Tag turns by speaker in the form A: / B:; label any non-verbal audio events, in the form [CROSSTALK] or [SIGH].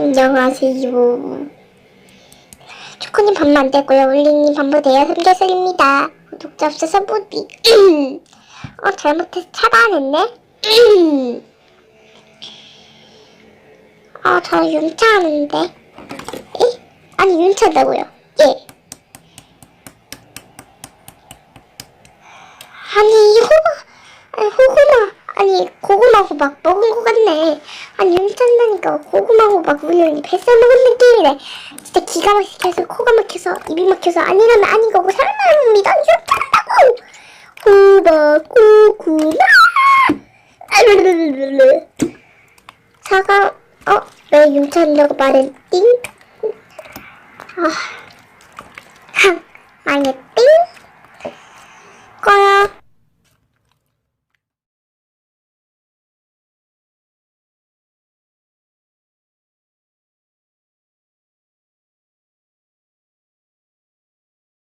A: 안녕하세요. 초코님 반만 안 되고요. 울리님 반부 돼요. 삼겹살입니다. 구독자 없어서 무디. [CLEARS THROAT] 어, 잘못해서 차단했네? [CLEARS THROAT] 어, 저 윤차하는데. 에? 아니, 윤차다고요. 예. 아니, 호박, 고구마 호박 먹은 것 같네. 아니, 윤찬다니까 고구마 호박 우연히 뱃살 먹은 느낌이네. 진짜 기가 막혀서, 코가 막혀서, 입이 막혀서, 아니라면 아닌 거고, 사랑하는 믿어, 윤찬다고! 호박, 고구마! 사과, 어? 왜 윤찬다고 말했, 띵? 아, 망했, 띵? 꺼요.